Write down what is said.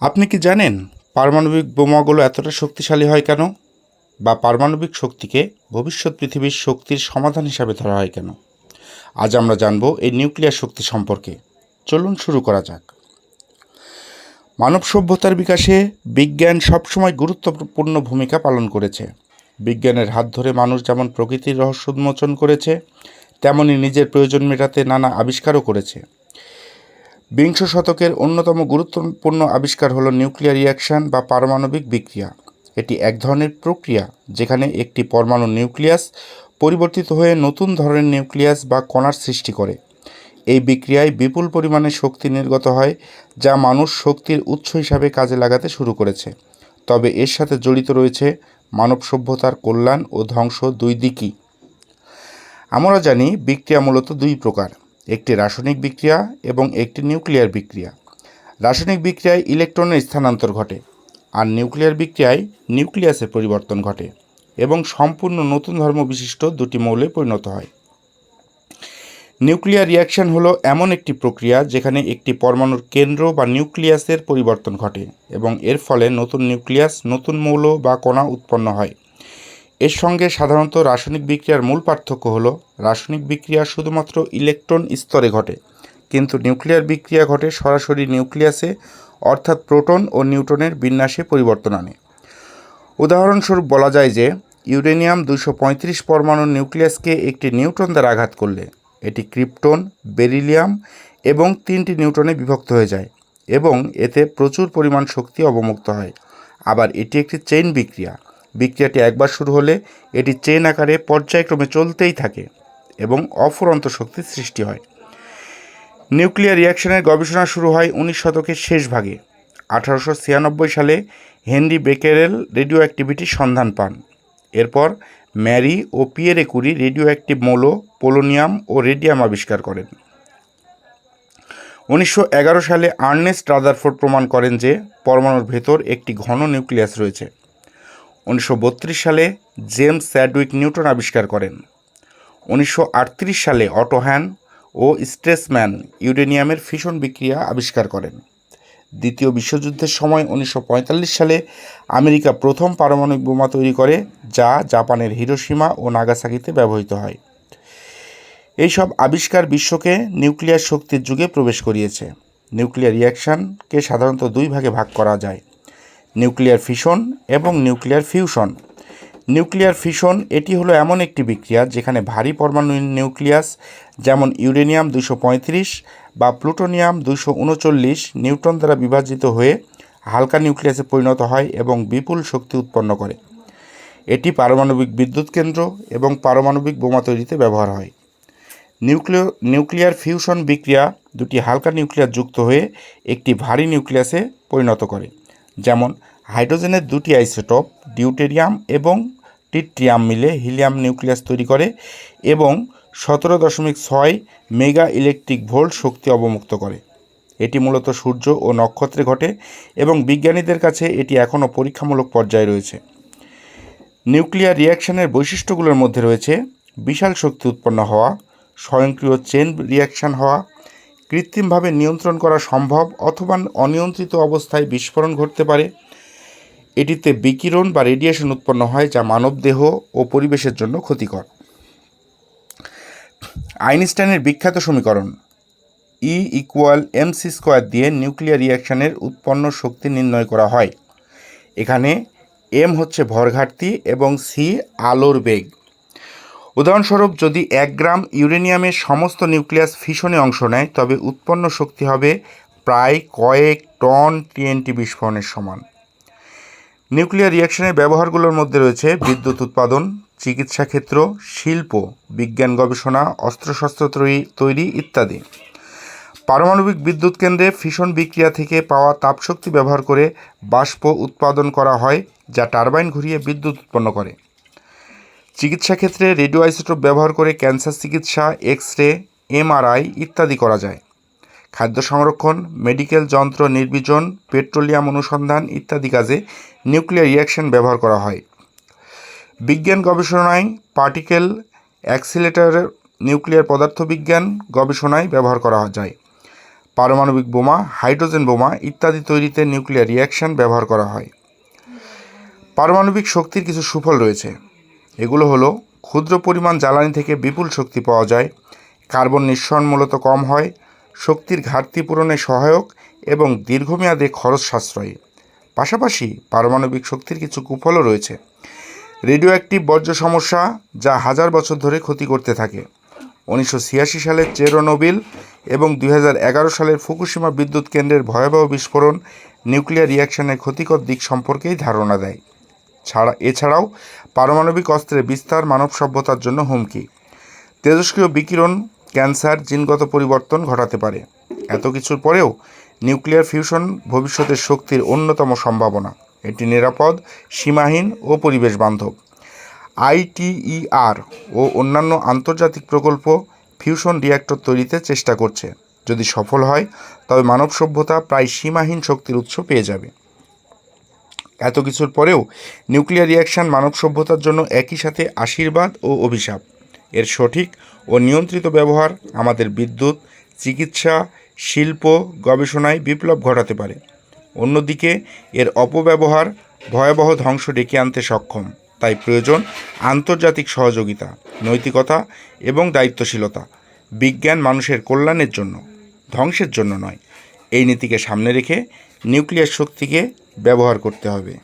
আপনি কি জানেন পারমাণবিক বোমাগুলো এতটা শক্তিশালী হয় কেন? বা পারমাণবিক শক্তিকে ভবিষ্যৎ পৃথিবীর শক্তির সমাধান হিসাবে ধরা হয় কেন? আজ আমরা জানব এই নিউক্লিয়ার শক্তি সম্পর্কে। চলুন শুরু করা যাক। মানব সভ্যতার বিকাশে বিজ্ঞান সবসময় গুরুত্বপূর্ণ ভূমিকা পালন করেছে। বিজ্ঞানের হাত ধরে মানুষ যেমন প্রকৃতির রহস্য উন্মোচন করেছে, তেমনি নিজের প্রয়োজন মেটাতে নানা আবিষ্কারও করেছে। বিংশ শতকের অন্যতম গুরুত্বপূর্ণ আবিষ্কার হলো নিউক্লিয়ার রিয়াকশন বা পারমাণবিক বিক্রিয়া। এটি এক ধরনের প্রক্রিয়া যেখানে একটি পরমাণু নিউক্লিয়াস পরিবর্তিত হয়ে নতুন ধরনের নিউক্লিয়াস বা কণার সৃষ্টি করে। এই বিক্রিয়ায় বিপুল পরিমাণে শক্তি নির্গত হয়, যা মানুষ শক্তির উৎস হিসাবে কাজে লাগাতে শুরু করেছে। তবে এর সাথে জড়িত রয়েছে মানব সভ্যতার কল্যাণ ও ধ্বংস দুই দিকই। আমরা জানি বিক্রিয়া মূলত দুই প্রকার। একটি রাসায়নিক বিক্রিয়া এবং একটি নিউক্লিয়ার বিক্রিয়া। রাসায়নিক বিক্রিয়ায় ইলেকট্রনের স্থানান্তর ঘটে আর নিউক্লিয়ার বিক্রিয়ায় নিউক্লিয়াসের পরিবর্তন ঘটে এবং সম্পূর্ণ নতুন ধর্ম বিশিষ্ট দুটি মৌলে পরিণত হয়। নিউক্লিয়ার রিয়াকশন হলো এমন একটি প্রক্রিয়া যেখানে একটি পরমাণুর কেন্দ্র বা নিউক্লিয়াসের পরিবর্তন ঘটে এবং এর ফলে নতুন নিউক্লিয়াস, নতুন মৌল বা কণা উৎপন্ন হয়। এর সঙ্গে সাধারণত রাসায়নিক বিক্রিয়ার মূল পার্থক্য হল, রাসায়নিক বিক্রিয়া শুধুমাত্র ইলেকট্রন স্তরে ঘটে, কিন্তু নিউক্লিয়ার বিক্রিয়া ঘটে সরাসরি নিউক্লিয়াসে, অর্থাৎ প্রোটন ও নিউট্রনের বিন্যাসে পরিবর্তন আনে। উদাহরণস্বরূপ বলা যায় যে, ইউরেনিয়াম দুশো পঁয়ত্রিশ পরমাণুর নিউক্লিয়াসকে একটি নিউট্রন দ্বারা আঘাত করলে, এটি ক্রিপ্টন, বেরিলিয়াম এবং তিনটি নিউট্রনে বিভক্ত হয়ে যায় এবং এতে প্রচুর পরিমাণ শক্তি অবমুক্ত হয়। আবার এটি একটি চেইন বিক্রিয়া। বিক্রিয়াটি একবার শুরু হলে এটি চেন আকারে পর্যায়ক্রমে চলতেই থাকে এবং অফুরন্ত শক্তির সৃষ্টি হয়। নিউক্লিয়ার রিয়াকশনের গবেষণা শুরু হয় উনিশ শতকের শেষ ভাগে। আঠারোশো ছিয়ানব্বই সালে হেনরি বেকেরেল রেডিও অ্যাক্টিভিটির সন্ধান পান। এরপর ম্যারি ও পিয়েরে কুরি রেডিও অ্যাক্টিভ মৌল, পোলোনিয়াম ও রেডিয়াম আবিষ্কার করেন। উনিশশো এগারো সালে আর্নেস্ট রাদারফোর্ড প্রমাণ করেন যে পরমাণুর ভেতর একটি ঘন নিউক্লিয়াস রয়েছে। উনিশশো বত্রিশ সালে জেমস স্যাডউইক নিউটন আবিষ্কার করেন। উনিশশো আটত্রিশ সালে অটোহ্যান ও স্ট্রেসম্যান ইউরেনিয়ামের ফিশন বিক্রিয়া আবিষ্কার করেন। দ্বিতীয় বিশ্বযুদ্ধের সময় উনিশশো পঁয়তাল্লিশ সালে আমেরিকা প্রথম পারমাণবিক বোমা তৈরি করে, যা জাপানের হিরোসীমা ও নাগাসাকিতে ব্যবহৃত হয়। এইসব আবিষ্কার বিশ্বকে নিউক্লিয়ার শক্তির যুগে প্রবেশ করিয়েছে। নিউক্লিয়ার রিয়াকশানকে সাধারণত দুই ভাগে ভাগ করা যায়। নিউক্লিয়ার ফিশন এবং নিউক্লিয়ার ফিউশন। নিউক্লিয়ার ফিশন এটি হলো এমন একটি বিক্রিয়া যেখানে ভারী পরমাণু নিউক্লিয়াস যেমন ইউরেনিয়াম দুশো বা প্লুটোনিয়াম দুশো উনচল্লিশ নিউটন দ্বারা বিভাজিত হয়ে হালকা নিউক্লিয়াসে পরিণত হয় এবং বিপুল শক্তি উৎপন্ন করে। এটি পারমাণবিক বিদ্যুৎ কেন্দ্র এবং পারমাণবিক বোমা তৈরিতে ব্যবহার হয়। নিউক্লিয়, নিউক্লিয়ার ফিউশন বিক্রিয়া দুটি হালকা নিউক্লিয়াস যুক্ত হয়ে একটি ভারী নিউক্লিয়াসে পরিণত করে। যেমন হাইড্রোজেনের দুটি আইসোটপ, ডিউটেরিয়াম এবং টিট্রিয়াম মিলে হিলিয়াম নিউক্লিয়াস তৈরি করে এবং সতেরো দশমিক ছয় মেগা ইলেকট্রিক ভোল্ট শক্তি অবমুক্ত করে। এটি মূলত সূর্য ও নক্ষত্রে ঘটে এবং বিজ্ঞানীদের কাছে এটি এখনও পরীক্ষামূলক পর্যায়ে রয়েছে। নিউক্লিয়ার রিয়াকশানের বৈশিষ্ট্যগুলোর মধ্যে রয়েছে বিশাল শক্তি উৎপন্ন হওয়া, স্বয়ংক্রিয় চেন রিয়াকশন হওয়া কৃত্রিমভাবে নিয়ন্ত্রণ করা সম্ভব অথবা অনিয়ন্ত্রিত অবস্থায় বিস্ফোরণ ঘটতে পারে। এটিতে বিকিরণ বা রেডিয়েশন উৎপন্ন হয়, যা মানবদেহ ও পরিবেশের জন্য ক্ষতিকর। আইনস্টাইনের বিখ্যাত সমীকরণ E equal M C square দিয়ে নিউক্লিয়ার রিয়াকশানের উৎপন্ন শক্তি নির্ণয় করা হয়। এখানে এম হচ্ছে ভরঘাটতি এবং সি আলোর বেগ। উদাহরণস্বরূপ, যদি এক গ্রাম ইউরেনিয়ামের সমস্ত নিউক্লিয়াস ফিশনে অংশ নেয়, তবে উৎপন্ন শক্তি হবে প্রায় কয়েক টন টিএনটি বিস্ফোরণের সমান। নিউক্লিয়ার রিয়াকশনের ব্যবহারগুলোর মধ্যে রয়েছে বিদ্যুৎ উৎপাদন, চিকিৎসা ক্ষেত্র, শিল্প, বিজ্ঞান গবেষণা, অস্ত্রশস্ত্র তৈরি ইত্যাদি। পারমাণবিক বিদ্যুৎ কেন্দ্রে ফিশন বিক্রিয়া থেকে পাওয়া তাপশক্তি ব্যবহার করে বাষ্প উৎপাদন করা হয়, যা টারবাইন ঘুরিয়ে বিদ্যুৎ উৎপন্ন করে। চিকিৎসা ক্ষেত্রে রেডিও আইসোটোপ ব্যবহার করে ক্যান্সার চিকিৎসা এক্স রে এমআরআই ইত্যাদি করা যায়। খাদ্য সংরক্ষণ, মেডিকেল যন্ত্র নির্বীজন, পেট্রোলিয়াম অনুসন্ধান ইত্যাদি কাজে নিউক্লিয়ার রিয়াকশন ব্যবহার করা হয়। বিজ্ঞান গবেষণায় পার্টিকেল, অ্যাক্সিলেটার, নিউক্লিয়ার পদার্থবিজ্ঞান গবেষণায় ব্যবহার করা যায়। পারমাণবিক বোমা, হাইড্রোজেন বোমা ইত্যাদি তৈরিতে নিউক্লিয়ার রিয়াকশন ব্যবহার করা হয়। পারমাণবিক শক্তির কিছু সুফল রয়েছে। এগুলো হলো, ক্ষুদ্র পরিমাণ জ্বালানি থেকে বিপুল শক্তি পাওয়া যায়, কার্বন নিঃসরণ মূলত কম হয়, শক্তির ঘাটতি পূরণে সহায়ক এবং দীর্ঘমেয়াদে খরচ সাশ্রয়ী। পাশাপাশি পারমাণবিক শক্তির কিছু কুফলও রয়েছে। রেডিও অ্যাক্টিভ বর্জ্য সমস্যা যা হাজার বছর ধরে ক্ষতি করতে থাকে। উনিশশো ছিয়াশি সালের চেরোনোবিল এবং দুই হাজার এগারো সালের ফুকুশিমা বিদ্যুৎ কেন্দ্রের ভয়াবহ বিস্ফোরণ নিউক্লিয়ার রিয়াকশনের ক্ষতিকর দিক সম্পর্কেই ধারণা দেয়। ছাড়া এছাড়াও পারমাণবিক অস্ত্রের বিস্তার মানব সভ্যতার জন্য হুমকি। তেজস্ক্রিয় বিকিরণ, ক্যান্সার, জিনগত পরিবর্তন ঘটাতে পারে। এত কিছুর পরেও নিউক্লিয়ার ফিউশন ভবিষ্যতের শক্তির অন্যতম সম্ভাবনা। এটি নিরাপদ, সীমাহীন ও পরিবেশ বান্ধব আইটিইআর ও অন্যান্য আন্তর্জাতিক প্রকল্প ফিউশন রিয়্যাক্টর তৈরিতে চেষ্টা করছে। যদি সফল হয়, তবে মানব সভ্যতা প্রায় সীমাহীন শক্তির উৎস পেয়ে যাবে। এত কিছুর পরেও নিউক্লিয়ার রিয়াকশন মানব সভ্যতার জন্য একই সাথে আশীর্বাদ ও অভিশাপ। এর সঠিক ও নিয়ন্ত্রিত ব্যবহার আমাদের বিদ্যুৎ, চিকিৎসা, শিল্প, গবেষণায় বিপ্লব ঘটাতে পারে। অন্যদিকে, এর অপব্যবহার ভয়াবহ ধ্বংস ডেকে আনতে সক্ষম। তাই প্রয়োজন আন্তর্জাতিক সহযোগিতা, নৈতিকতা এবং দায়িত্বশীলতা। বিজ্ঞান মানুষের কল্যাণের জন্য, ধ্বংসের জন্য নয়। এই নীতিকে সামনে রেখে নিউক্লিয়ার শক্তিকে ব্যবহার করতে হবে।